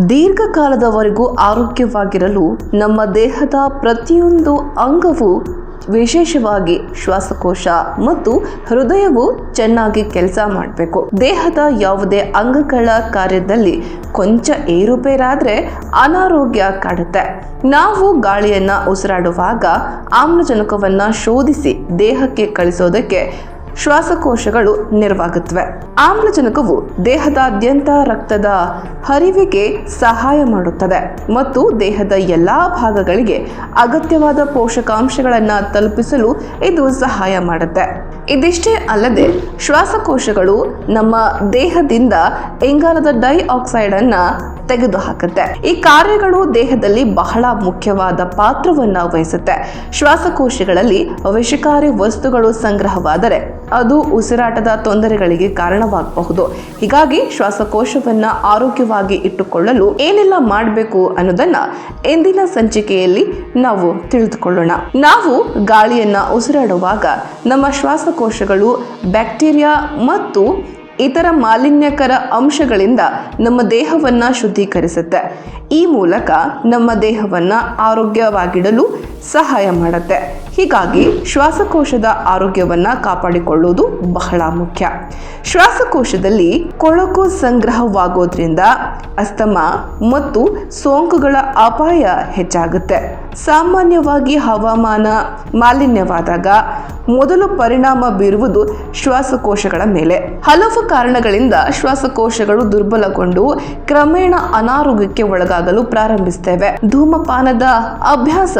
ದೀರ್ಘಕಾಲದವರೆಗೂ ಆರೋಗ್ಯವಾಗಿರಲು ನಮ್ಮ ದೇಹದ ಪ್ರತಿಯೊಂದು ಅಂಗವು ವಿಶೇಷವಾಗಿ ಶ್ವಾಸಕೋಶ ಮತ್ತು ಹೃದಯವು ಚೆನ್ನಾಗಿ ಕೆಲಸ ಮಾಡಬೇಕು. ದೇಹದ ಯಾವುದೇ ಅಂಗಗಳ ಕಾರ್ಯದಲ್ಲಿ ಕೊಂಚ ಏರುಪೇರಾದರೆ ಅನಾರೋಗ್ಯ ಕಾಡುತ್ತೆ. ನಾವು ಗಾಳಿಯನ್ನು ಉಸಿರಾಡುವಾಗ ಆಮ್ಲಜನಕವನ್ನು ಶೋಧಿಸಿ ದೇಹಕ್ಕೆ ಕಳಿಸೋದಕ್ಕೆ ಶ್ವಾಸಕೋಶಗಳು ನೆರವಾಗುತ್ತವೆ. ಆಮ್ಲಜನಕವು ದೇಹದಾದ್ಯಂತ ರಕ್ತದ ಹರಿವಿಗೆ ಸಹಾಯ ಮಾಡುತ್ತದೆ ಮತ್ತು ದೇಹದ ಎಲ್ಲಾ ಭಾಗಗಳಿಗೆ ಅಗತ್ಯವಾದ ಪೋಷಕಾಂಶಗಳನ್ನು ತಲುಪಿಸಲು ಇದು ಸಹಾಯ ಮಾಡುತ್ತೆ. ಇದಿಷ್ಟೇ ಅಲ್ಲದೆ ಶ್ವಾಸಕೋಶಗಳು ನಮ್ಮ ದೇಹದಿಂದ ಇಂಗಾಲದ ಡೈಆಕ್ಸೈಡ್ ಅನ್ನ ತೆಗೆದುಹಾಕುತ್ತೆ. ಈ ಕಾರ್ಯಗಳು ದೇಹದಲ್ಲಿ ಬಹಳ ಮುಖ್ಯವಾದ ಪಾತ್ರವನ್ನ ವಹಿಸುತ್ತೆ. ಶ್ವಾಸಕೋಶಗಳಲ್ಲಿ ವಿಷಕಾರಿ ವಸ್ತುಗಳು ಸಂಗ್ರಹವಾದರೆ ಅದು ಉಸಿರಾಟದ ತೊಂದರೆಗಳಿಗೆ ಕಾರಣವಾಗಬಹುದು. ಹೀಗಾಗಿ ಶ್ವಾಸಕೋಶವನ್ನ ಆರೋಗ್ಯವಾಗಿ ಇಟ್ಟುಕೊಳ್ಳಲು ಏನೆಲ್ಲ ಮಾಡಬೇಕು ಅನ್ನೋದನ್ನ ಎಂದಿನ ಸಂಚಿಕೆಯಲ್ಲಿ ನಾವು ತಿಳಿದುಕೊಳ್ಳೋಣ. ನಾವು ಗಾಳಿಯನ್ನ ಉಸಿರಾಡುವಾಗ ನಮ್ಮ ಶ್ವಾಸಕೋಶಗಳು ಬ್ಯಾಕ್ಟೀರಿಯಾ ಮತ್ತು ಇತರ ಮಾಲಿನ್ಯಕರ ಅಂಶಗಳಿಂದ ನಮ್ಮ ದೇಹವನ್ನು ಶುದ್ಧೀಕರಿಸುತ್ತೆ. ಈ ಮೂಲಕ ನಮ್ಮ ದೇಹವನ್ನು ಆರೋಗ್ಯವಾಗಿಡಲು ಸಹಾಯ ಮಾಡುತ್ತೆ. ಹೀಗಾಗಿ ಶ್ವಾಸಕೋಶದ ಆರೋಗ್ಯವನ್ನು ಕಾಪಾಡಿಕೊಳ್ಳುವುದು ಬಹಳ ಮುಖ್ಯ. ಶ್ವಾಸಕೋಶದಲ್ಲಿ ಕೊಳಕು ಸಂಗ್ರಹವಾಗೋದ್ರಿಂದ ಅಸ್ತಮ ಮತ್ತು ಸೋಂಕುಗಳ ಅಪಾಯ ಹೆಚ್ಚಾಗುತ್ತೆ. ಸಾಮಾನ್ಯವಾಗಿ ಹವಾಮಾನ ಮಾಲಿನ್ಯವಾದಾಗ ಮೊದಲು ಪರಿಣಾಮ ಬೀರುವುದು ಶ್ವಾಸಕೋಶಗಳ ಮೇಲೆ. ಹಲವು ಕಾರಣಗಳಿಂದ ಶ್ವಾಸಕೋಶಗಳು ದುರ್ಬಲಗೊಂಡು ಕ್ರಮೇಣ ಅನಾರೋಗ್ಯಕ್ಕೆ ಒಳಗಾಗಲು ಪ್ರಾರಂಭಿಸುತ್ತೇವೆ ಧೂಮಪಾನದ ಅಭ್ಯಾಸ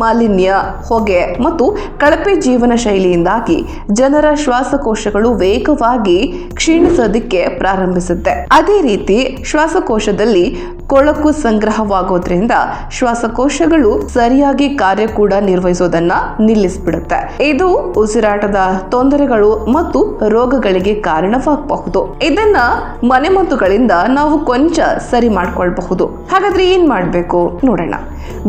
ಮಾಲಿನ್ಯ, ಹೊಗೆ ಮತ್ತು ಕಳಪೆ ಜೀವನ ಶೈಲಿಯಿಂದಾಗಿ ಜನರ ಶ್ವಾಸಕೋಶಗಳು ವೇಗವಾಗಿ ಕ್ಷೀಣಿಸೋದಕ್ಕೆ ಪ್ರಾರಂಭಿಸುತ್ತೆ. ಅದೇ ರೀತಿ ಶ್ವಾಸಕೋಶದಲ್ಲಿ ಕೊಳಕು ಸಂಗ್ರಹವಾಗೋದ್ರಿಂದ ಶ್ವಾಸಕೋಶಗಳು ಸರಿಯಾಗಿ ಕಾರ್ಯ ಕೂಡ ನಿರ್ವಹಿಸೋದನ್ನ ನಿಲ್ಲಿಸ್ಬಿಡುತ್ತೆ. ಇದು ಉಸಿರಾಟದ ತೊಂದರೆಗಳು ಮತ್ತು ರೋಗಗಳಿಗೆ ಕಾರಣವಾಗಬಹುದು. ಇದನ್ನ ಮನೆಮದ್ದುಗಳಿಂದ ನಾವು ಕೊಂಚ ಸರಿ ಮಾಡ್ಕೊಳ್ಬಹುದು. ಹಾಗಾದ್ರೆ ಏನ್ ಮಾಡಬೇಕು? ನೋಡೋಣ.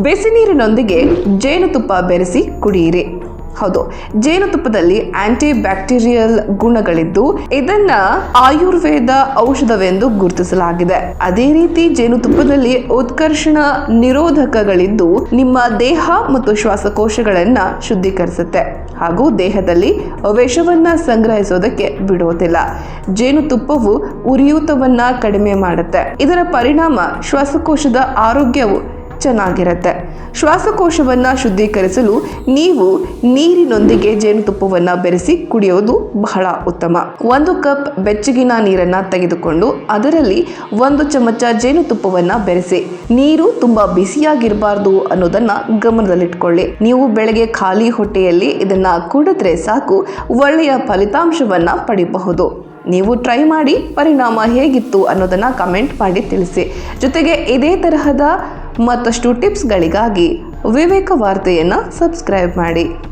ಬಿಸಿ ನೀರಿನೊಂದಿಗೆ ಜೇನುತುಪ್ಪ ಬೆರೆಸಿ ಕುಡಿಯಿರಿ. ಹೌದು. ಜೇನುತುಪ್ಪದಲ್ಲಿ ಆಂಟಿ ಬ್ಯಾಕ್ಟೀರಿಯಲ್ ಗುಣಗಳಿದ್ದು, ಇದನ್ನ ಆಯುರ್ವೇದ ಔಷಧವೆಂದು ಗುರುತಿಸಲಾಗಿದೆ. ಅದೇ ರೀತಿ ಜೇನುತುಪ್ಪದಲ್ಲಿ ಉತ್ಕರ್ಷಣ ನಿರೋಧಕಗಳಿದ್ದು, ನಿಮ್ಮ ದೇಹ ಮತ್ತು ಶ್ವಾಸಕೋಶಗಳನ್ನ ಶುದ್ಧೀಕರಿಸುತ್ತೆ. ಹಾಗೂ ದೇಹದಲ್ಲಿ ವಿಷವನ್ನ ಸಂಗ್ರಹಿಸೋದಕ್ಕೆ ಬಿಡೋದಿಲ್ಲ ಜೇನುತುಪ್ಪವು ಉರಿಯೂತವನ್ನ ಕಡಿಮೆ ಮಾಡುತ್ತೆ. ಇದರ ಪರಿಣಾಮ ಶ್ವಾಸಕೋಶದ ಆರೋಗ್ಯವು ಚೆನ್ನಾಗಿರುತ್ತೆ. ಶ್ವಾಸಕೋಶವನ್ನು ಶುದ್ಧೀಕರಿಸಲು ನೀವು ನೀರಿನೊಂದಿಗೆ ಜೇನುತುಪ್ಪವನ್ನು ಬೆರೆಸಿ ಕುಡಿಯೋದು ಬಹಳ ಉತ್ತಮ. ಒಂದು ಕಪ್ ಬೆಚ್ಚಗಿನ ನೀರನ್ನು ತೆಗೆದುಕೊಂಡು ಅದರಲ್ಲಿ ಒಂದು ಚಮಚ ಜೇನುತುಪ್ಪವನ್ನು ಬೆರೆಸಿ. ನೀರು ತುಂಬ ಬಿಸಿಯಾಗಿರಬಾರ್ದು ಅನ್ನೋದನ್ನ ಗಮನದಲ್ಲಿಟ್ಕೊಳ್ಳಿ. ನೀವು ಬೆಳಗ್ಗೆ ಖಾಲಿ ಹೊಟ್ಟೆಯಲ್ಲಿ ಇದನ್ನ ಕುಡಿದ್ರೆ ಸಾಕು, ಒಳ್ಳೆಯ ಫಲಿತಾಂಶವನ್ನ ಪಡಿಬಹುದು. ನೀವು ಟ್ರೈ ಮಾಡಿ, ಪರಿಣಾಮ ಹೇಗಿತ್ತು ಅನ್ನೋದನ್ನು ಕಮೆಂಟ್ ಮಾಡಿ ತಿಳಿಸಿ. ಜೊತೆಗೆ ಇದೇ ತರಹದ ಮತ್ತಷ್ಟು ಟಿಪ್ಸ್ಗಳಿಗಾಗಿ ವಿವೇಕ ವಾರ್ತೆಯನ್ನು ಸಬ್ಸ್ಕ್ರೈಬ್ ಮಾಡಿ.